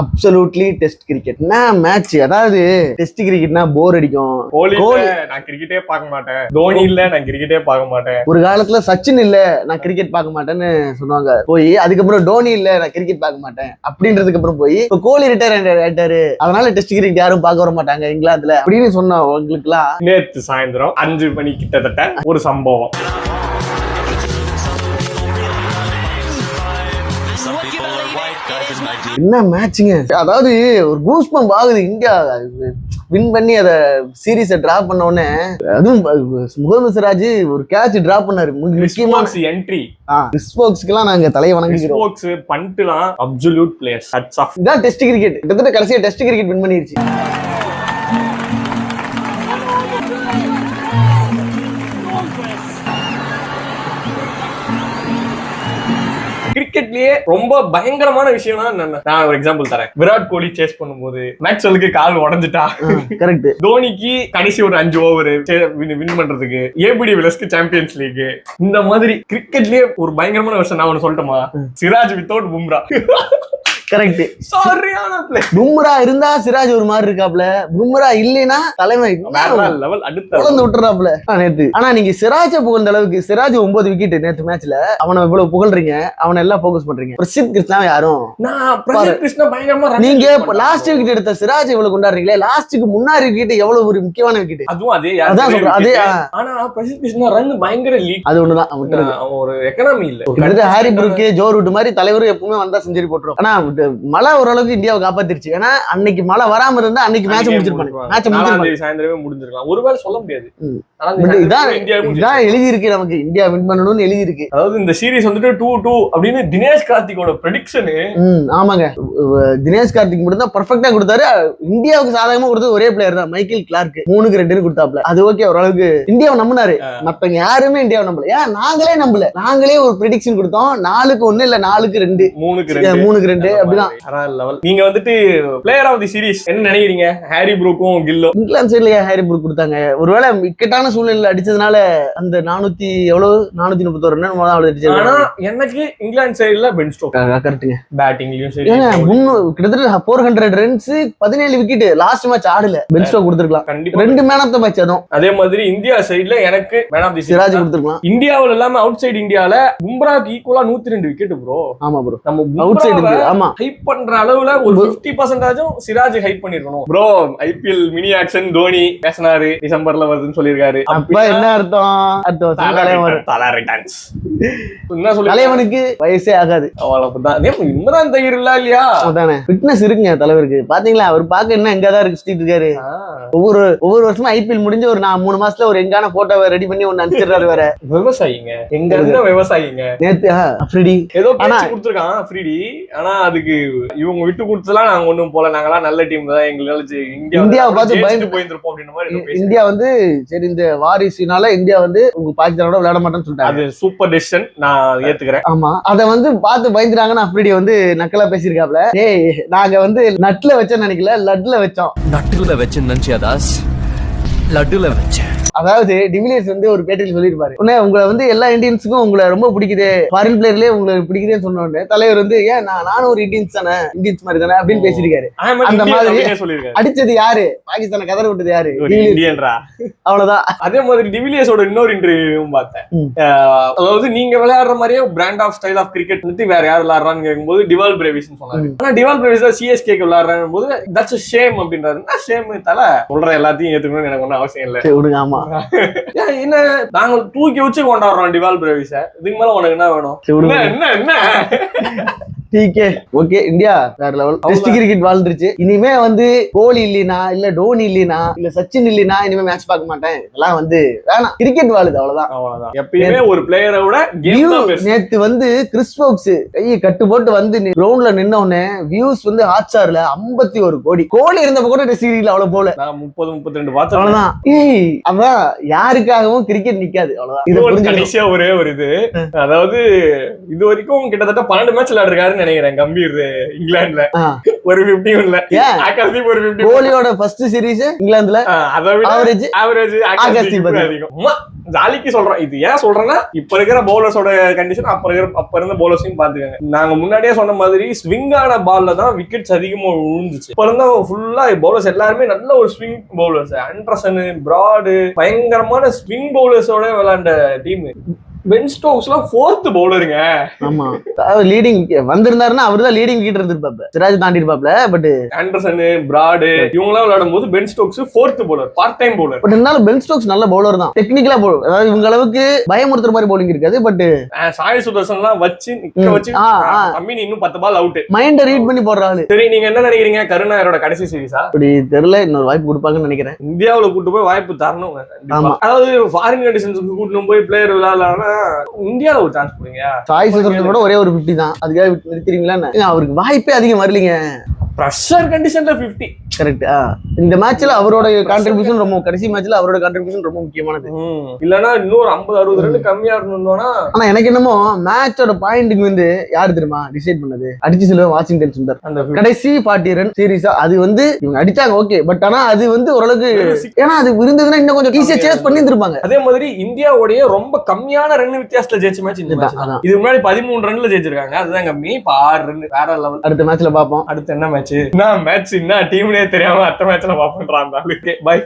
Absolutely test cricket match அதாவது test கிரிக்கெட்னா bore அடிக்கும். கோலி நான் கிரிக்கெட்டே பார்க்க மாட்டேன். தோனி இல்ல நான் கிரிக்கெட்டே பார்க்க மாட்டேன். ஒரு காலத்துல சச்சின் இல்ல நான் கிரிக்கெட் பார்க்க மாட்டேன்னு சொன்னாங்க போய் அதுக்கப்புறம் டோனி இல்ல நான் கிரிக்கெட் பார்க்க மாட்டேன். அப்படின்றதுக்கு அப்புறம் போய் இப்ப கோலி ரிட்டையர் ஆயிட்டாரு. அதனால டெஸ்ட் கிரிக்கெட் யாரும் பார்க்க வர மாட்டாங்க இங்கிலாந்துல. அப்படின்னு சொன்னவங்களுக்கு எல்லாம் நேத்து சாயந்தரம் அஞ்சு மணி கிட்டத்தட்ட ஒரு சம்பவம். என்ன மேட்சுங்க அதாவது ஒரு கூஸ்பம் ஆகுது இந்தியா வின் பண்ணி அத சீரீஸை டிரா பண்ண உடனே அதுவும் முகமது சிராஜ் ஒரு கேட்ச் டிரா பண்ணாரு. முக்கியமான என்ட்ரி ஸ்போக்ஸ்க்குலாம் நாங்க தலையை வணங்கிக்கிறோம் ஸ்போக்ஸ் பண்ட்டுலாம் அப்சல்யூட் பிளேயர்ஸ் ஹட்ஸ் ஆஃப் இதான் டெஸ்ட் கிரிக்கெட் கிட்டத்தட்ட கடைசியா டெஸ்ட் கிரிக்கெட் வின் பண்ணிருச்சு. கிரிக்கெட்லயே ரொம்ப பயங்கரமான விஷயம்னா நான் ஒரு எக்ஸாம்பிள் தரேன். விராட் கோலி சேஸ் பண்ணும்போது மேக்ஸ்வெலுக்கு கால் உடஞ்சிட்டா? கரெக்ட் தோனிக்கு கடைசி ஒரு அஞ்சு ஓவர் வின் பண்றதுக்கு ஏபிடி விலஸ்க்கு சாம்பியன்ஸ் லீக் இந்த மாதிரி கிரிக்கெட்லயே ஒரு பயங்கரமான விஷயம் நான் ஒண்ணு சொல்லட்டுமா? சிராஜ் வித்தவுட் பும்ரா கரெக்ட் சரியான பிளே பும்ரா இருந்தா சிராஜ் ஒரு மாதிரி இருக்காப்ல. பும்ரா இல்லைன்னா தலைமை லெவல் அடுத்த புகழ்ந்து விட்டுறாப்ல. நேத்து. ஆனா நீங்க சிராஜ புகழ்ந்த அளவுக்கு சிராஜ் ஒன்பது விக்கெட் நேத்து மேட்ச்ல அவனை இவ்வளவு புகழ்றீங்க அவனை எல்லாம் போக்கஸ் பண்றீங்க. பிரசித் கிருஷ்ணா யாரும் நீங்க. லாஸ்ட் விக்கெட் எடுத்த சிராஜ் இவ்வளவு கொண்டாடுறீங்களே? லாஸ்ட்டுக்கு முன்னாடி விக்கெட் எவ்வளவு ஒரு முக்கியமான விக்கெட் அதுவும் அதே அதான் சொல்றேன், அதே. ஆனா பிரசித் கிருஷ்ணா ரன் பயங்கர லீக் அது ஒண்ணுதான் ஒரு எக்கனாமி இல்ல. ஹாரி புருக்கு ஜோ ரூட் மாதிரி தலைவரும் எப்பவுமே வந்தா செஞ்சுரி போட்டுரும். ஆனா மழை ஓரளவுக்கு இந்தியாவை காப்பாத்திருச்சு. ஏன்னா அன்னைக்கு மழை வராம இருந்தா அன்னைக்கு மேட்ச் முடிச்சிருப்பாங்க. மேட்ச் முடிச்சிருப்பாங்க. சாயந்தரமே முடிஞ்சிருக்கலாம். ஒருவேளை சொல்ல முடியாது. இதான் இதான் எழுதி இருக்கு நமக்கு. இந்தியா வின் பண்ணணும்னு எழுதி இருக்கு அதாவது இந்த சீரிஸ் வந்துட்டு டூ டூ அப்படின்னு தினேஷ் கார்த்திகோட ப்ரெடிக்ஷனு ஆமாங்க. தினேஷ் கார்த்திக் மட்டும் தான் பர்ஃபெக்டா கொடுத்தாரு. இந்தியாவுக்கு சாதகமா கொடுத்தது ஒரே பிளேயர் தான். Michael Clarke. மூணுக்கு ரெண்டுன்னு கொடுத்தாப்ல. அது ஓகே ஓரளவுக்கு இந்தியாவை நம்பினாரு. மத்தவங்க யாருமே இந்தியாவை நம்பல. ஏன் நாங்களே நம்பல. நாங்களே ஒரு ப்ரெடிக்ஷன் கொடுத்தோம். நாலுக்கு ஒண்ணு இல்ல நாலுக்கு ரெண்டு. மூணுக்கு ரெண்டு. மூணுக்கு ரெண்டு. அப்படிதான். லெவல் நீங்க வந்துட்டு பிளேயர் ஆஃப் தி சீரிஸ் என்ன நினைக்கிறீங்க? ஹாரி ப்ரூக்கும் கில்லோ இங்கிலாந்து சைடுல ஹாரி புக் கொடுத்தாங்க? ஒருவேளை இக்கட்டான சூழ்நிலையில அடிச்சதுனால அந்த நானூத்தி எவ்வளவு? நானூத்தி முப்பத்தோரு ரன் முதல் ஆனா அடிச்சது எனக்கு இங்கிலாந்து சைடுல பென் ஸ்டோக் கரெக்டுங்க பேட்டிங்லயும் சரி கிட்டத்தட்ட ஃபோர் ஹண்ட்ரட் ரன்ஸ் பதினேழு விக்கெட் லாஸ்ட் மேட்ச் ஆடல. பென் ஸ்டோக் கொடுத்துருக்கலாம். கண்டிப்பா. ரெண்டு மேன் ஆஃப் த மேட்ச் அதுவும். அதே மாதிரி இந்தியா சைடுல எனக்கு மேன் ஆஃப் தி சிராஜ் கொடுத்துருக்கலாம். இந்தியாவுல இல்லாம அவுட் சைடு இந்தியால பும்ராக்கு ஈக்குவலா நூத்தி ரெண்டு விக்கெட் ப்ரோ ஆமா ப்ரோ நம்ம அவுட் சைடு ஆமா. ஹைப் பண்ற அளவுல ஒரு பிப்டி பர்சன்டேஜும் சிராஜ் ஹைப் பண்ணிருக்கணும். Bro IPL mini auction Dhoni பேசினாரு டிசம்பர்ல வருதுன்னு சொல்லியிருக்காரு. அப்ப என்ன அர்த்தம்? என்ன சொல்லி தலைவனுக்கு வயசே ஆகாது. இம்ரான் தயிர் இல்ல இல்லையா? அதானே ஃபிட்னஸ் இருக்குங்க தலைவருக்கு. பாத்தீங்களா? அவர் பாக்க என்ன எங்க தான் இருக்கு சுத்திட்டு இருக்காரு. ஒவ்வொரு ஒவ்வொரு வருஷமும் ஐபிஎல் முடிஞ்சு ஒரு நான் மூணு மாசத்துல ஒரு எங்கான போட்டோவை ரெடி பண்ணி ஒன்னு அனுப்பிச்சிடுறாரு வேற. விவசாயிங்க. எங்க இருந்த விவசாயிங்க. நேத்து ஏதோ ஆனா- கொடுத்துருக்கான் ஃப்ரீடி. ஆனா அதுக்கு இவங்க விட்டு கொடுத்தலாம் நாங்க ஒண்ணும் போல. நாங்களாம் நல்ல டீம் தான் எங்களால இந்தியா இந்தியாவை பார்த்து பயந்து- போயிருந்திருப்போம் அப்படின்ற மாதிரி இந்தியா வந்து சரி இந்த வாரிசுனால இந்தியா வந்து உங்க பாகிஸ்தானோட விளையாட மாட்டேன்னு சொல்லிட்டாங்க. அது சூப்பர் டெசிஷன் நான் ஏத்துக்கிறேன். ஆமா. அத வந்து பார்த்து பயந்துட்டாங்கன்னு அப்ரிடி வந்து நக்கலா பேசியிருக்காப்ல. ஏய் நாங்க வந்து நட்ல வச்சோம்னு நினைக்கல. லட்ல வச்சோம். நட்டுல வச்சேன்னு நினைச்சியா தாஸ்? லட்டுல வச்சேன். அதாவது டிவிலியர்ஸ் வந்து ஒரு பேட்டியில் சொல்லியிருப்பாரு. உடனே உங்களை வந்து எல்லா இந்தியன்ஸுக்கும் உங்களை ரொம்ப பிடிக்குது ஃபாரின் பிளேயர்லயே உங்களுக்கு பிடிக்குதுன்னு சொன்ன தலைவர் வந்து ஏன் நான் நானும் ஒரு இந்தியன்ஸ் தானே இந்தியன்ஸ் மாதிரி தானே? அப்படின்னு பேசியிருக்காரு. அந்த மாதிரி- அடிச்சது யாரு? பாகிஸ்தானை கதற விட்டது யாரு. இந்தியன்ரா? அவ்வளவுதான். அதே மாதிரி டிவிலியர்ஸோட இன்னொரு இன்டர்வியூவும் பார்த்தேன். அதாவது நீங்க விளையாடுற மாதிரியே brand of style of cricket வந்து வேற யார் விளையாடுறான்னு கேட்கும்போது டிவால் பிரேவிஸ் சொன்னாரு. ம். ஆனா டிவால் பிரேவிஸ் தான் சிஎஸ்கேக்கு விளையாடுறாங்க போது தட்ஸ் ஷேம் அப்படின்றாரு. என்ன ஷேம் தல. சொல்ற எல்லாத்தையும் ஏத்துக்கணும்னு எனக்கு ஒன்றும் அவசியம் இல்ல. விடுங்க ஆமா. என்ன? நாங்க தூக்கி வச்சு கொண்டாடுறோம் டிவால் பிரேவிஸ இதுக்கு மேல உனக்கு என்ன வேணும்? என்ன என்ன? டிகே ஓகே இந்தியா வேற லெவல் டெஸ்ட் கிரிக்கெட் வாழ்ந்துருச்சு. இனிமே வந்து கோலி இல்லைனா இல்ல டோனி இல்லைனா இல்ல சச்சின் இல்லைனா இனிமே மேட்ச் பார்க்க மாட்டேன். இதெல்லாம் வந்து வேணாம். கிரிக்கெட் வாழுது அவ்வளவுதான். அவ்வளவுதான். எப்பயுமே ஒரு பிளேயரை விட நேத்து வந்து கிறிஸ் ஃபோக்ஸ் கையை கட்டு போட்டு வந்து கிரவுண்ட்ல நின்ன உடனே வியூஸ் வந்து ஹாட் ஸ்டார்ல 51 ஒரு கோடி. கோலி இருந்தப்ப கூட டெஸ்ட் கிரிக்கெட்ல அவ்வளவு போல. நான் முப்பது முப்பத்தி ரெண்டு பார்த்தேன் அவ்வளவுதான். ஏய் அதான் யாருக்காகவும் கிரிக்கெட் நிக்காது. அவ்வளவுதான். இதை கடைசியா ஒரே ஒரு இது. அதாவது இது வரைக்கும் கிட்டத்தட்ட பன்னெண்டு மேட்ச் விளையாடுறாருன்னு நினைக்கிறேன் கம்பீர் இங்கிலாந்துல. ஒரு பிப்டி ஒன்ல? ஆகாஷ்தீப் ஒரு பிப்டி கோலியோட ஃபர்ஸ்ட் சீரிஸ் இங்கிலாந்துல. அதை விட ஆவரேஜ் ஆவரேஜ் ஆகாஷ்தீப் அதிகம். ஜாலிக்கு சொல்றோம். இது ஏன் சொல்றேன்னா இப்ப இருக்கிற பவுலர்ஸோட கண்டிஷன் அப்ப இருக்கிற அப்ப இருந்த பவுலர்ஸையும் பாத்துக்கங்க நாங்க முன்னாடியே சொன்ன மாதிரி ஸ்விங் ஆன பால்ல தான் விக்கெட்ஸ் அதிகமா விழுந்துச்சு. இப்ப இருந்தா ஃபுல்லா பவுலர்ஸ் எல்லாருமே நல்ல ஒரு ஸ்விங் பவுலர்ஸ் ஆண்டர்சன் பிராடு பயங்கரமான ஸ்விங் பவுலர்ஸோட விளையாண்ட டீம் பென் ஸ்டோக்ஸ்லாம் ஃபோர்த் பவுலருங்க ஆமா. லீடிங் வந்திருந்தாருன்னா அவர் தான் லீடிங் விக்கெட் இருந்திருப்பாப்ல. சிராஜ் தாண்டி இருப்பாப்ல பட் ஆண்டர்சன் பிராடு இவங்கலாம் விளையாடும் போது Ben Stokes fourth bowler part time bowler but இருந்தாலும் பென் ஸ்டோக்ஸ் நல்ல பவுலர் தான். டெக்னிக்கலா பவுலர் அதாவது இவங்க அளவுக்கு பயமுறுத்துற மாதிரி பவுலிங் இருக்காது பட் சாய் சுதர்சன்லாம் வச்சு நிக்க. வச்சு. அம்மி இன்னும் பத்து பால் அவுட் மைண்ட ரீட் பண்ணி போடுற ஆளு. சரி நீங்க என்ன நினைக்கிறீங்க? கருணாயரோட கடைசி சீரிஸா அப்படி தெரியல இன்னொரு வாய்ப்பு கொடுப்பாங்கன்னு நினைக்கிறேன். இந்தியாவுல கூட்டு போய் வாய்ப்பு தரணும். ஆமா. அதாவது ஃபாரின் கண்டிஷன்ஸ்க்கு கூட்டு போய் பிளேயர் விளையாடலாம்னா இந்தியால ஒரு சான்ஸ் கொடுங்க. சாய் சுதர்சன் கூட ஒரே ஒரு 50 தான். அதுக்காக நிறுத்திடுவீங்களா அவருக்கு வாய்ப்பே அதிகம் வரலீங்க. ப்ரெஷர் கண்டிஷன்ல 50 கரெக்ட் இந்த மேட்ச்ல அவரோட கான்ட்ரிபியூஷன் ரொம்ப கடைசி மேட்ச்ல அவரோட கான்ட்ரிபியூஷன் ரொம்ப முக்கியமானது. இல்லனா இன்னொரு 50 அறுபது ரன் கம்மியா இருந்தோம்னா ஆனா எனக்கு என்னமோ மேட்சோட பாயிண்ட்டுக்கு வந்து யாரு தெரியுமா? டிசைட் பண்ணது? அடிச்சு செல்வம் வாஷிங்டன் சுந்தர். அந்த 50 கடைசி ஃபார்ட்டி ரன் சீரிஸா அது வந்து இவங்க அடிச்சாங்க ஓகே பட் ஆனா அது வந்து ஓரளவுக்கு ஏன்னா அது இருந்ததுன்னா இன்னும் கொஞ்சம் ஈஸியா சேஸ் பண்ணி இருந்திருப்பாங்க அதே மாதிரி இந்தியாவுடைய ரொம்ப கம்மியான ரன் வித்தியாசத்துல ஜெயிச்ச மேட்ச் இந்த மேட்ச். இது முன்னாடி பதிமூணு ரன்ல ஜெயிச்சிருக்காங்க. அதுதான் கம்மி இப்ப ஆறு ரன் வேற லெவல் அடுத்த மேட்ச்ல பாப்போம் அடுத்து என்ன மேட்ச் என்ன மேட்ச் என்ன டீம்னே தெரியாம அடுத்த மேட்ச்ல பாப்போம்ன்றான் பை